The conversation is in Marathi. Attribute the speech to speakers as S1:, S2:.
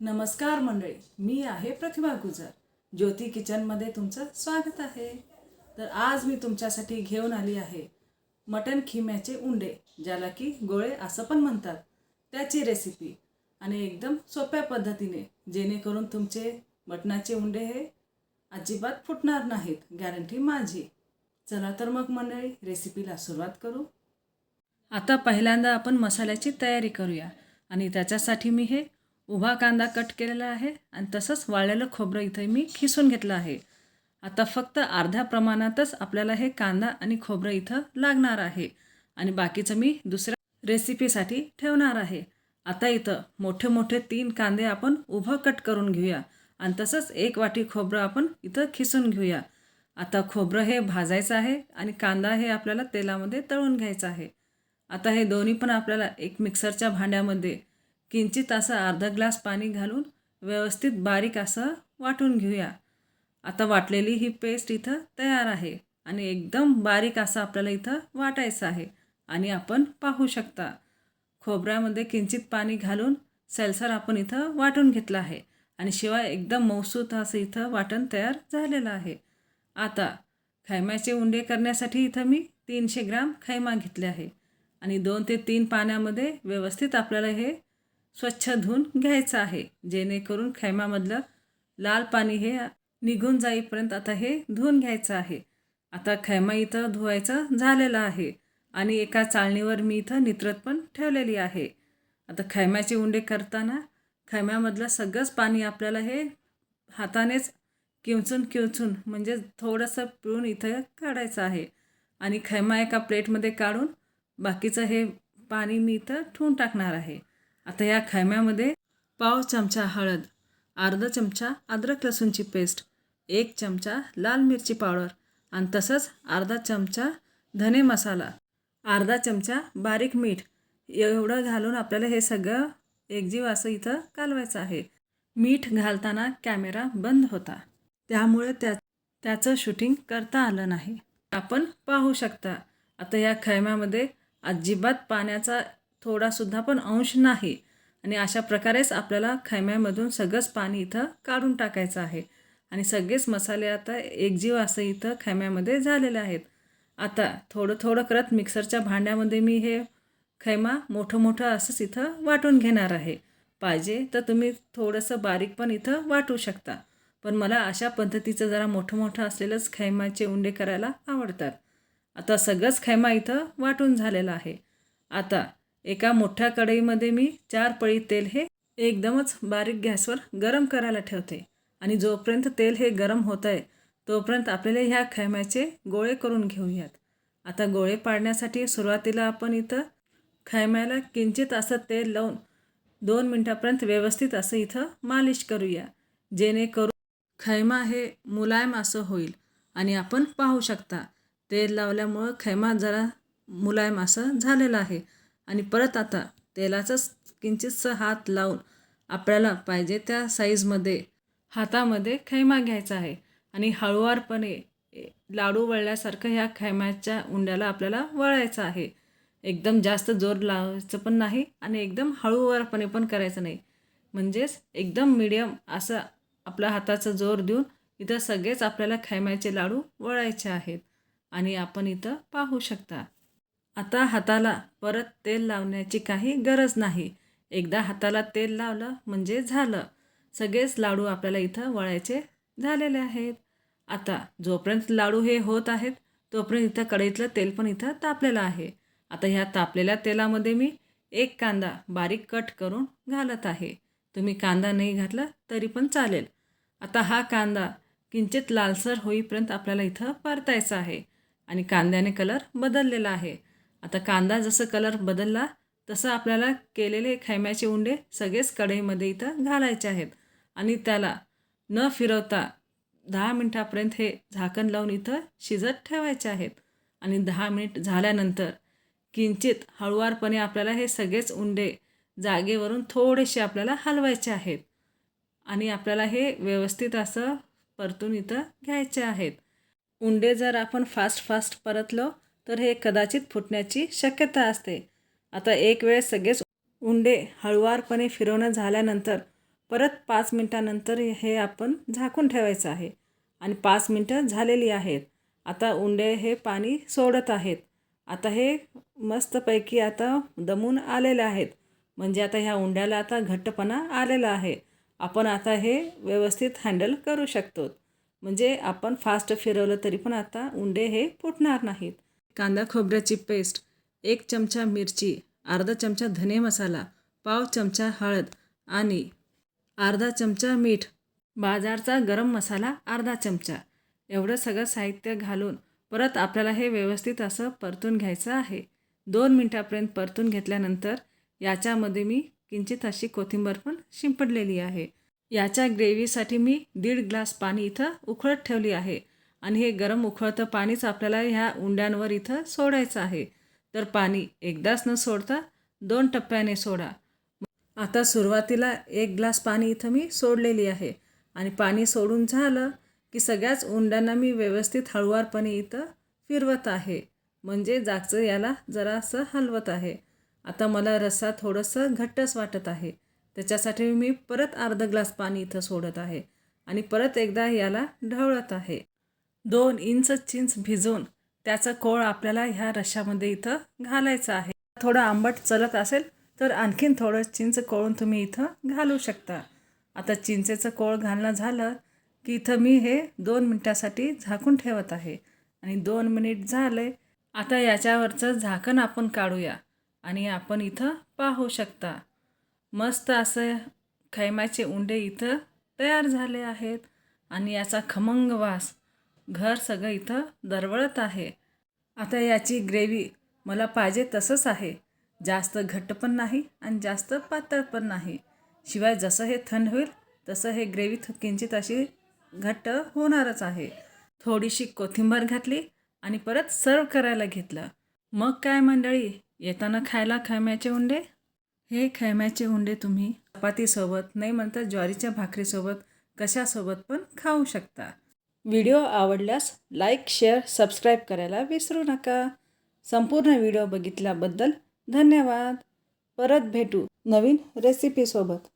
S1: नमस्कार मंडळी मी आहे प्रतिभा गुजर. ज्योती किचनमध्ये तुमचं स्वागत आहे. तर आज मी तुमच्यासाठी घेऊन आली आहे मटण खिम्याचे उंडे ज्याला की गोळे असं पण म्हणतात. त्याची रेसिपी आणि एकदम सोप्या पद्धतीने जेणेकरून तुमचे मटणाचे उंडे हे अजिबात फुटणार नाहीत गॅरंटी माझी. चला तर मग मंडळी रेसिपीला सुरुवात करू. आता पहिल्यांदा आपण मसाल्याची तयारी करूया आणि त्याच्यासाठी मी हे उभा कांदा कट केलेला आहे आणि तसंच वाळलेलं खोबरं इथे मी खिसून घेतलं आहे. आता फक्त अर्ध्या प्रमाणातच आपल्याला हे कांदा आणि खोबरं इथं लागणार आहे. आणि बाकीचं मी दुसऱ्या रेसिपीसाठी ठेवणार आहे. आता इथं मोठे मोठे तीन कांदे आपण उभं कट करून घेऊया आणि तसंच एक वाटी खोबरं आपण इथं खिसून घेऊया. आता खोबरं हे भाजायचं आहे आणि कांदा हे आपल्याला तेलामध्ये तळून घ्यायचं आहे. आता हे दोन्ही पण आपल्याला एक मिक्सरच्या भांड्यामध्ये किंचित असं अर्धा ग्लास पाणी घालून व्यवस्थित बारीक असं वाटून घेऊया. आता वाटलेली ही पेस्ट इथं तयार आहे आणि एकदम बारीक असं आपल्याला इथं वाटायचं आहे आणि आपण पाहू शकता. खोबऱ्यामध्ये किंचित पाणी घालून सैलसर आपण इथं वाटून घेतलं आहे आणि शिवाय एकदम मौसूत असं इथं वाटण तयार झालेलं आहे. आता खैम्याचे उंडे करण्यासाठी इथं मी तीनशे ग्राम खैमा घेतले आहे आणि दोन ते तीन पाण्यामध्ये व्यवस्थित आपल्याला हे स्वच्छ धुवून घ्यायचं आहे. जेणेकरून खैमामधलं लाल पाणी हे निघून जाईपर्यंत आता हे धुवून घ्यायचं आहे. आता खैमा इथं धुवायचं झालेलं आहे आणि एका चाळणीवर मी इथं नित्रत पण ठेवलेली आहे. आता खैम्याचे उंडे करताना खैम्यामधलं सगळंच पाणी आपल्याला हे हातानेच किवचून किंचून म्हणजे थोडंसं पिळून इथं काढायचं आहे. आणि खैमा एका प्लेटमध्ये काढून बाकीचं हे पाणी मी इथं ठेवून टाकणार आहे. आता या खैम्यामध्ये पाव चमचा हळद अर्धा चमचा अद्रक लसूणची पेस्ट एक चमचा लाल मिरची पावडर आणि तसंच अर्धा चमचा धने मसाला अर्धा चमचा बारीक मीठ. एवढं घालून आपल्याला हे सगळं एकजीव असं इथं कालवायचं आहे. मीठ घालताना कॅमेरा बंद होता. त्यामुळे त्या त्याचं शूटिंग करता आलं नाही. आपण पाहू शकता आता या खैम्यामध्ये अजिबात पाण्याचा थोडासुद्धा पण अंश नाही. आणि अशा प्रकारेच आपल्याला खैम्यामधून सगळंच पाणी इथं काढून टाकायचं आहे. आणि सगळेच मसाले आता एकजीव असं इथं खैम्यामध्ये झालेले आहेत. आता थोडं थोडं करत मिक्सरच्या भांड्यामध्ये मी हे खैमा मोठं मोठं असंच इथं वाटून घेणार आहे. पाहिजे तर तुम्ही थोडंसं बारीक पण इथं वाटू शकता. पण मला अशा पद्धतीचं जरा मोठं मोठं असलेलंच खैमाचे उंडे करायला आवडतात. आता सगळंच खैमा इथं वाटून झालेलं आहे. आता एका मोठ्या कढईमध्ये मी चार पळी तेल हे एकदमच बारीक गॅसवर गरम करायला ठेवते. आणि जोपर्यंत तेल हे गरम होत आहे तोपर्यंत आपल्याला ह्या खैम्याचे गोळे करून घेऊयात. आता गोळे पाडण्यासाठी सुरुवातीला आपण इथं खैम्याला किंचित असं तेल लावून दोन मिनटापर्यंत व्यवस्थित असं इथं मालिश करूया. जेणेकरून खैमा हे मुलायम असं होईल. आणि आपण पाहू शकता तेल लावल्यामुळं खैमा जरा मुलायम असं झालेलं आहे. आणि परत आता तेलाचाच किंचितसं हात लावून आपल्याला पाहिजे त्या साईजमध्ये हातामध्ये खैमा घ्यायचा आहे. आणि हळुवारपणे लाडू वळल्यासारखं ह्या खैम्याच्या उंड्याला आपल्याला वळायचं आहे. एकदम जास्त जोर लावायचं पण नाही आणि एकदम हळूवारपणे पण करायचं नाही. म्हणजेच एकदम मिडियम असं आपल्या हाताचा जोर देऊन इथं सगळेच आपल्याला खैम्याचे लाडू वळायचे आहेत. आणि आपण इथं पाहू शकता. आता हाताला परत तेल लावण्याची काही गरज नाही. एकदा हाताला तेल लावलं म्हणजे झालं. सगळेच लाडू आपल्याला इथं वळायचे झालेले आहेत. आता जोपर्यंत लाडू हे होत आहेत तोपर्यंत इथं कढईतलं तेल पण इथं तापलेलं आहे. आता ह्या तापलेल्या तेलामध्ये मी एक कांदा बारीक कट करून घालत आहे. तुम्ही कांदा नाही घातला तरी पण चालेल. आता हा कांदा किंचित लालसर होईपर्यंत आपल्याला इथं परतायचा आहे आणि कांद्याने कलर बदललेला आहे. आता कांदा जसं कलर बदलला तसं आपल्याला केलेले खैम्याचे उंडे सगळेच कढईमध्ये इथं घालायचे आहेत. आणि त्याला न फिरवता दहा मिनटापर्यंत हे झाकण लावून इथं शिजत ठेवायचे आहेत. आणि दहा मिनिट झाल्यानंतर किंचित हळुवारपणे आपल्याला हे सगळेच उंडे जागेवरून थोडेसे आपल्याला हलवायचे आहेत. आणि आपल्याला हे व्यवस्थित असं परतून इथं घ्यायचे आहेत. उंडे जर आपण फास्ट फास्ट परतलो तर हे कदाचित फुटण्याची शक्यता असते. आता एक वेळेस सगळेच उंडे हळुवारपणे फिरवणं झाल्यानंतर परत पाच मिनटानंतर हे आपण झाकून ठेवायचं आहे. आणि पाच मिनटं झालेली आहेत. आता उंडे हे पाणी सोडत आहेत. आता हे मस्तपैकी आता दमून आलेले आहेत. म्हणजे आता ह्या उंड्याला आता घट्टपणा आलेला आहे. आपण आता हे व्यवस्थित हँडल करू शकतो. म्हणजे आपण फास्ट फिरवलं तरी पण आता उंडे हे फुटणार नाहीत. कांदा खोबऱ्याची पेस्ट एक चमचा मिरची अर्धा चमचा धने मसाला पाव चमचा हळद आणि अर्धा चमचा मीठ बाजारचा गरम मसाला अर्धा चमचा. एवढं सगळं साहित्य घालून परत आपल्याला हे व्यवस्थित असं परतून घ्यायचं आहे. दोन मिनटापर्यंत परतून घेतल्यानंतर याच्यामध्ये मी किंचित अशी कोथिंबर पण शिंपडलेली आहे. याच्या ग्रेव्हीसाठी मी दीड ग्लास पाणी इथं उकळत ठेवली आहे. आणि हे गरम उकळतं पाणीच आपल्याला ह्या उंड्यांवर इथं सोडायचं आहे. तर पाणी एकदाच न सोडता दोन टप्प्याने सोडा. आता सुरुवातीला एक ग्लास पाणी इथं मी सोडलेली आहे. आणि पाणी सोडून झालं की सगळ्याच उंड्यांना मी व्यवस्थित हळुवारपणे इथं फिरवत आहे. म्हणजे जागचं याला जरासं हलवत आहे. आता मला रस्सा थोडंसं घट्टच वाटत आहे. त्याच्यासाठी मी परत अर्धा ग्लास पाणी इथं सोडत आहे. आणि परत एकदा याला ढवळत आहे. दोन इंच चिंच भिजवून त्याचं कोळ आपल्याला ह्या रश्यामध्ये इथं घालायचं आहे. थोडं आंबट चलत असेल तर आणखीन थोडं चिंच कोळून तुम्ही इथं घालू शकता. आता चिंचेचं कोळ घालणं झालं की इथं मी हे दोन मिनटासाठी झाकून ठेवत आहे. आणि दोन मिनिट झाले आता याच्यावरचं झाकण आपण काढूया आणि आपण इथं पाहू शकता. मस्त असं खैमाचे उंडे इथं तयार झाले आहेत आणि याचा खमंग वास घर सगळं इथं दरवळत आहे. आता याची ग्रेव्ही मला पाहिजे तसंच आहे. जास्त घट्ट पण नाही आणि जास्त पातळ पण नाही. शिवाय जसं हे थंड होईल तसं हे ग्रेव्ही किंचित अशी घट्ट होणारच आहे. थोडीशी कोथिंबीर घातली आणि परत सर्व करायला घेतलं. मग काय मंडळी येताना खायला खैम्याचे उंडे हे खैम्याचे उंडे तुम्ही चपातीसोबत नाही म्हणता ज्वारीच्या भाकरीसोबत कशासोबत पण खाऊ शकता. व्हिडिओ आवडल्यास लाईक शेअर सबस्क्राईब करायला विसरू नका. संपूर्ण व्हिडिओ बघितल्याबद्दल धन्यवाद. परत भेटू नवीन रेसिपीसोबत